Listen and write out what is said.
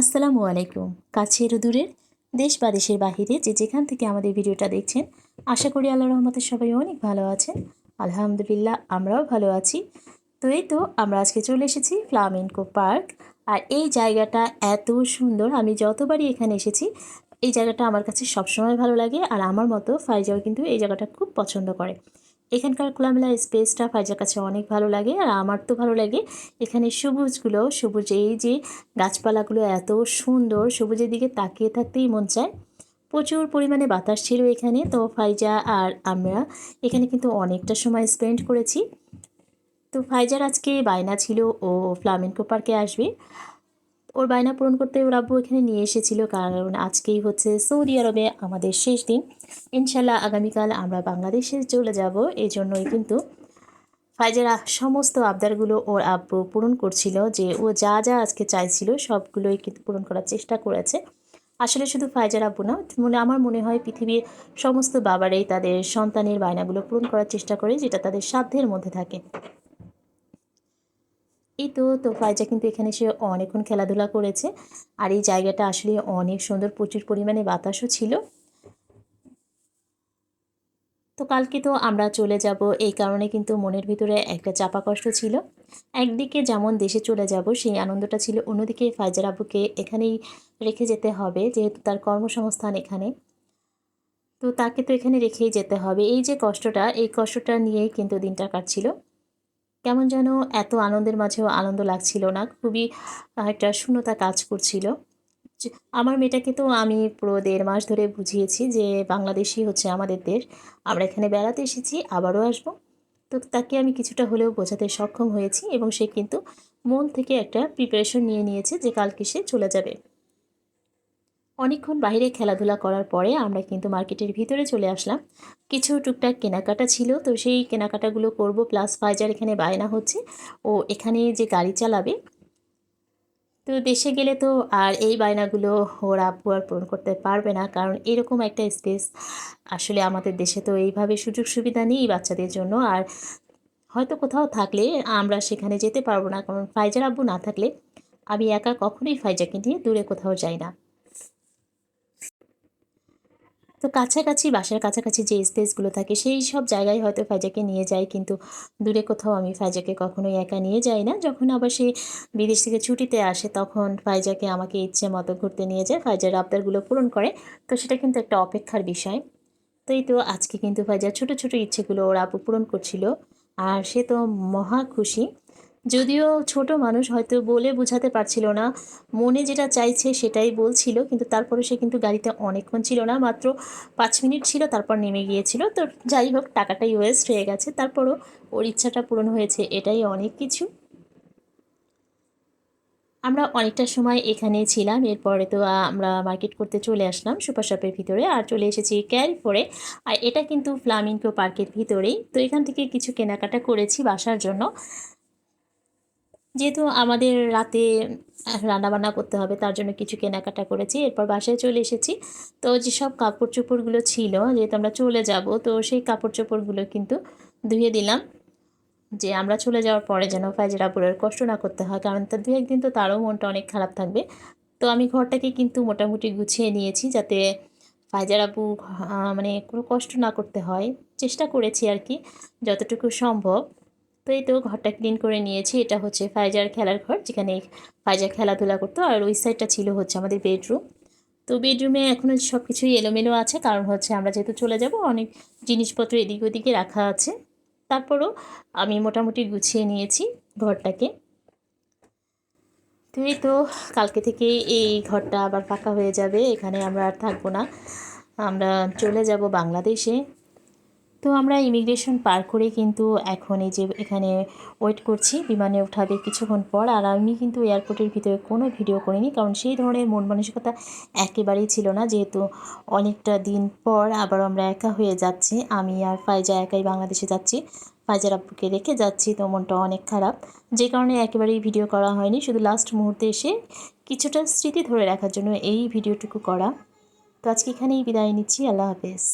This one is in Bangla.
আসসালামু আলাইকুম। কাছের দূরের, দেশ বা দেশের বাহিরে যে যেখান থেকে আমাদের ভিডিওটা দেখছেন, আশা করি আল্লাহ রহমতের সবাই অনেক ভালো আছেন। আলহামদুলিল্লাহ, আমরাও ভালো আছি। তো এই তো আমরা আজকে চলে এসেছি ফ্লামেন্কো পার্ক। আর এই জায়গাটা এত সুন্দর, আমি যতবারই এখানে এসেছি, এই জায়গাটা আমার কাছে সবসময় ভালো লাগে। আর আমার মতো ফাইজাও কিন্তু এই জায়গাটা খুব পছন্দ করে। এখানকার খোলামেলা স্পেসটা ফাইজার কাছে অনেক ভালো লাগে আর আমার তো ভালো লাগে এখানে সবুজগুলো, সবুজ এই যে গাছপালাগুলো এত সুন্দর, সবুজের দিকে তাকিয়ে থাকতেই মন চায়। প্রচুর পরিমাণে বাতাস ছিল এখানে, তো ফাইজা আর আমরা এখানে কিন্তু অনেকটা সময় স্পেন্ড করেছি। তো ফাইজার আজকে বায়না ছিল ও ফ্লামেন্কো পার্কে আসবে। ওর বায়না পূরণ করতে ওর আব্বু এখানে নিয়ে এসেছিল, কারণ আজকেই হচ্ছে সৌদি আরবে আমাদের শেষ দিন। ইনশাল্লাহ আগামীকাল আমরা বাংলাদেশে চলে যাব। এই জন্যই কিন্তু ফাইজার সমস্ত আবদারগুলো ওর আব্বু পূরণ করছিল, যে ও যা যা আজকে চাইছিল সবগুলোই কিন্তু পূরণ করার চেষ্টা করেছে। আসলে শুধু ফাইজার আব্বু না, মনে, আমার মনে হয় পৃথিবীর সমস্ত বাবারাই তাদের সন্তানের বায়নাগুলো পূরণ করার চেষ্টা করে, যেটা তাদের সাধ্যের মধ্যে থাকে। এই তো তো ফাইজা কিন্তু এখানে সে অনেকক্ষণ খেলাধুলা করেছে। আর এই জায়গাটা আসলে অনেক সুন্দর, প্রচুর পরিমাণে বাতাসও ছিল। তো কালকে তো আমরা চলে যাব, এই কারণে কিন্তু মনের ভিতরে একটা চাপা কষ্ট ছিল। একদিকে যেমন দেশে চলে যাব, সেই আনন্দটা ছিল, অন্যদিকে ফাইজার আবুকে এখানেই রেখে যেতে হবে, যেহেতু তার কর্মসংস্থান এখানে। তো তাকে তো এখানে রেখেই যেতে হবে। এই যে কষ্টটা, এই কষ্টটা নিয়েই কিন্তু দিনটা কাটছিল। কেমন যেন এত আনন্দের মাঝেও আনন্দ লাগছিল না, খুবই একটা শূন্যতা কাজ করছিল। আমার মেয়েটাকে তো আমি পুরো দেড় মাস ধরে বুঝিয়েছি যে, বাংলাদেশই হচ্ছে আমাদের দেশ। আমরা এখানে বেড়াতে এসেছি, আবারও আসব। তো তাকে আমি কিছুটা হলেও বোঝাতে সক্ষম হয়েছি এবং সে কিন্তু মন থেকে একটা প্রিপারেশন নিয়ে নিয়েছে যে, কালকে সে চলে যাবে। অনেকক্ষণ বাইরে খেলাধুলা করার পরে আমরা কিন্তু মার্কেটের ভিতরে চলে আসলাম। কিছু টুকটাক কেনাকাটা ছিল, তো সেই কেনাকাটাগুলো করব প্লাস ফাইজার এখানে বায়না হচ্ছে। ও এখানে যে গাড়ি চালাবে, তো দেশে গেলে তো আর এই বায়নাগুলো ওর আব্বু আর পূরণ করতে পারবে না, কারণ এরকম একটা স্পেস আসলে আমাদের দেশে তো এইভাবে সুযোগ সুবিধা নেই বাচ্চাদের জন্য। আর হয়তো কোথাও থাকলে আমরা সেখানে যেতে পারব না, কারণ ফাইজার আব্বু না থাকলে আমি একা কখনোই ফাইজাকে নিয়ে দূরে কোথাও যাই না। তো কাছাকাছি, বাসার কাছাকাছি যে স্পেসগুলো থাকে, সেই সব জায়গায় হয়তো ফাইজাকে নিয়ে যাই কিন্তু দূরে কোথাও আমি ফাইজাকে কখনোই একা নিয়ে যাই না। যখন আবার সে বিদেশ থেকে ছুটিতে আসে, তখন ফাইজাকে আমাকে ইচ্ছে মতো ঘুরতে নিয়ে যায়, ফাইজার আবদারগুলো পূরণ করে। তো সেটা কিন্তু একটা অপেক্ষার বিষয়। তো এই তো আজকে কিন্তু ফাইজার ছোটো ছোটো ইচ্ছেগুলো ওর আপু পূরণ করছিল, আর সে তো মহা খুশি। যদিও ছোট মানুষ হয়তো বলে বোঝাতে পারছিল না, মনে যেটা চাইছে সেটাই বলছিল, কিন্তু তারপরে সে কিন্তু গাড়িতে অনেকক্ষণ ছিল না, মাত্র পাঁচ মিনিট ছিল, তারপর নেমে গিয়েছিল। তো যাই হোক টাকাটাই ওয়েস্ট হয়ে গেছে, তারপরও ওর ইচ্ছাটা পূরণ হয়েছে, এটাই অনেক কিছু। আমরা অনেকটা সময় এখানে ছিলাম, এরপরে তো আমরা মার্কেট করতে চলে আসলাম সুপার শপের ভিতরে, আর চলে এসেছি ক্যারি পরে আর এটা কিন্তু ফ্লামিংকো পার্কের ভিতরেই। তো এখান থেকে কিছু কেনাকাটা করেছি বাসার জন্য। যেহেতু আমাদের রাতে রান্নাবান্না করতে হবে, তার জন্য কিছু কেনাকাটা করেছি, এরপর বাসায় চলে এসেছি। তো যেসব কাপড় চোপড়গুলো ছিল, যেহেতু আমরা চলে যাব, তো সেই কাপড় চোপড়গুলো কিন্তু ধুয়ে দিলাম। যে আমরা চলে যাওয়ার পরে যেন ফাইজের আবুরের কষ্ট না করতে হয়, কারণ তার দু একদিন তো তারও মনটা অনেক খারাপ থাকবে। তো আমি ঘরটাকে কিন্তু মোটামুটি গুছিয়ে নিয়েছি, যাতে ফাইজার আবু মানে কোনো কষ্ট না করতে হয়। চেষ্টা করেছি আর কি, যতটুকু সম্ভব। তো এই তো ঘরটা ক্লিন করে নিয়েছি। এটা হচ্ছে ফাইজার খেলার ঘর, যেখানে ফাইজার খেলাধুলা করতো। আর ওই সাইডটা ছিল হচ্ছে আমাদের বেডরুম তো বেডরুমে এখনও সব কিছুই এলোমেলো আছে, কারণ হচ্ছে আমরা যেহেতু চলে যাব, অনেক জিনিসপত্র এদিক ওদিকে রাখা আছে। তারপরও আমি মোটামুটি গুছিয়ে নিয়েছি ঘরটাকে। তো এই তো, কালকে থেকে এই ঘরটা আবার ফাঁকা হয়ে যাবে, এখানে আমরা আর থাকব না। আমরা চলে যাব বাংলাদেশে। তো আমরা ইমিগ্রেশন পার করে কিন্তু এখন এই যে এখানে ওয়েট করছি, বিমানে উঠাবে কিছুক্ষণ পর। আর আমি কিন্তু এয়ারপোর্টের ভিতরে কোনো ভিডিও করিনি, কারণ সেই ধরনের মন মানসিকতা একেবারেই ছিল না। যেহেতু অনেকটা দিন পর আবার আমরা একা হয়ে যাচ্ছি, আমি আর ফাইজা একাই বাংলাদেশে যাচ্ছি। ফাইজার আব্বুকে রেখে যাচ্ছি, তো মনটা অনেক খারাপ। যে কারণে একেবারেই ভিডিও করা হয়নি, শুধু লাস্ট মুহূর্তে এসে কিছুটা স্মৃতি ধরে রাখার জন্য এই ভিডিওটুকু করা। তো আজকে এখানেই বিদায় নিচ্ছি, আল্লাহ হাফেজ।